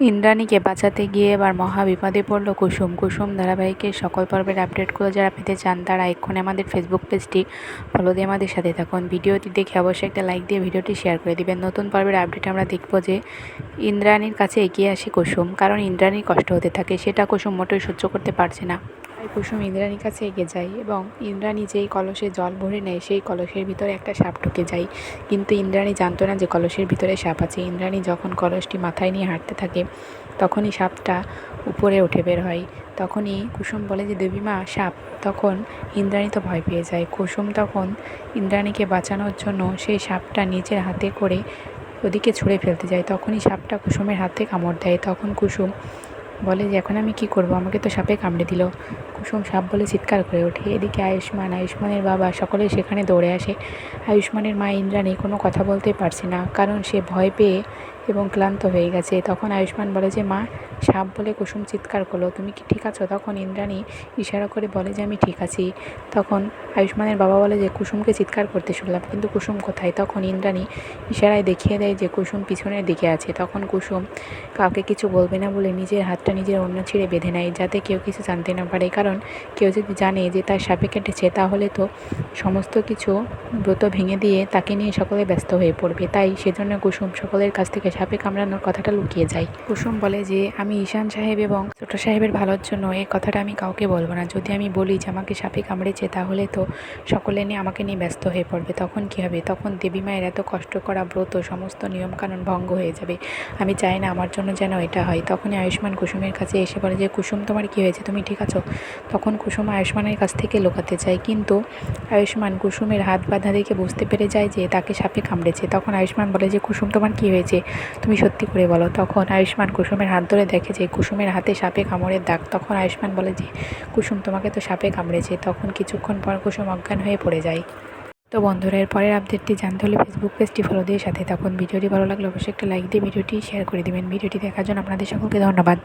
ইন্দ্রাণীকে বাঁচাতে গিয়ে এবার মহা বিপদে পড়ল কুসুম। কুসুম ধারাবাহিকের সকল পর্বের আপডেটগুলো যারা পেতে চান তারা এক্ষুনি আমাদের ফেসবুক পেজটি ফলো দিয়ে আমাদের সাথে থাকুন। ভিডিওটি দেখে অবশ্যই একটা লাইক দিয়ে ভিডিওটি শেয়ার করে দিবেন। নতুন পর্বের আপডেট আমরা দেখব যে ইন্দ্রাণীর কাছে এগিয়ে আসে কুসুম, কারণ ইন্দ্রাণীর কষ্ট হতে থাকে, সেটা কুসুম মোটেই সহ্য করতে পারছে না। কুসুম ইন্দ্রাণীর কাছে এগিয়ে যায় এবং ইন্দ্রাণী যেই কলসে জল ভরে নেয়, সেই কলসের ভিতরে একটা সাপ ঢুকে যায়। কিন্তু ইন্দ্রাণী জানতো না যে কলসের ভিতরে সাপ আছে। ইন্দ্রাণী যখন কলসটি মাথায় নিয়ে হাঁটতে থাকে, তখনই সাপটা উপরে উঠে বের হয়। তখনই কুসুম বলে যে দেবীমা সাপ। তখন ইন্দ্রাণী তো ভয় পেয়ে যায়। কুসুম তখন ইন্দ্রাণীকে বাঁচানোর জন্য সেই সাপটা নিজের হাতে করে ওদিকে ছুঁড়ে ফেলতে যায়। তখনই সাপটা কুসুমের হাতে কামড় দেয়। তখন কুসুম বলে যে, এখন আমি কি করব? আমাকে তো সাপে কামড়ে দিল। কুসুম সাপ বলে চিৎকার করে ওঠে। এদিকে আয়ুষ্মান, আয়ুষ্মানের বাবা সকলে সেখানে দৌড়ে আসে। আয়ুষ্মানের মা ইন্দ্রাণী কোনো কথা বলতে পারছে না, কারণ সে ভয় পেয়ে এবং ক্লান্ত হয়ে গেছে। তখন আয়ুষ্মান বলে যে, মা, সাপ বলে কুসুম চিৎকার করল। তুমি কি ঠিক আছো? তখন ইন্দ্রাণী ইশারা করে বলে যে, আমি ঠিক আছি। তখন আয়ুষ্মানের বাবা বলে যে, কুসুমকে চিৎকার করতে শুনলাম, কিন্তু কুসুম কোথায়? তখন ইন্দ্রাণী ইশারায় দেখিয়ে দেয় যে, কুসুম পিছনের দিকে আছে। তখন কুসুম কাউকে কিছু বলবে না বলে নিজের হাতটা নিজের অন্য ছিঁড়ে বেঁধে নেয়, যাতে কেউ কিছু জানতে না পারে। কারণ কেউ যদি জানে যে, তার সাপে কেটেছে, তাহলে তো সমস্ত কিছু ব্রত ভেঙে দিয়ে তাকে নিয়ে সকলে ব্যস্ত হয়ে পড়বে। তাই সেজন্য কুসুম সকলের কাছ থেকে সাপে কামড়ানোর কথাটা লুকিয়ে যায়। কুসুম বলে যে, আমি ঈশান সাহেব এবং ছোট সাহেবের ভালোর জন্য এই কথাটা আমি কাউকে বলব না। যদি আমি বলি যে, আমাকে সাপে কামড়েছে, তাহলে তো সকলে নিয়ে আমাকে নিয়ে ব্যস্ত হয়ে পড়বে। তখন কী হবে? তখন দেবী মায়ের এত কষ্ট করা ব্রত, সমস্ত নিয়মকানুন ভঙ্গ হয়ে যাবে। আমি চাই না আমার জন্য যেন এটা হয়। তখনই আয়ুষ্মান কুসুমের কাছে এসে বলে যে, কুসুম, তোমার কী হয়েছে? তুমি ঠিক আছো? তখন কুসুম আয়ুষ্মানের কাছ থেকে লুকাতে চায় কিন্তু আয়ুষ্মান কুসুমের হাত বাঁধা দেখে বুঝতে পেরে যায় যে, তাকে সাপে কামড়েছে। তখন আয়ুষ্মান বলে যে, কুসুম, তোমার কী হয়েছে? তুমি সত্যি করে বলো, তখন আয়ুষ্মান কুসুমের হাত ধরে দেখে যে কুসুমের হাতে সাপে কামড়ের দাগ। তখন আয়ুষ্মান বলে যে, কুসুম, তোমাকে তো সাপে কামড়েছে। তখন কিছুক্ষণ পর কুসুম অজ্ঞান হয়ে পড়ে যায়। তো বন্ধুরা, এর পরের আপডেটটি জানতে হলে ফেসবুক পেজটি ফলো দিয়ে সাথে তখন ভিডিওটি ভালো লাগলে অবশ্যই একটা লাইক দিয়ে ভিডিওটি শেয়ার করে দেবেন। ভিডিওটি দেখার জন্য আপনাদের সকলকে ধন্যবাদ।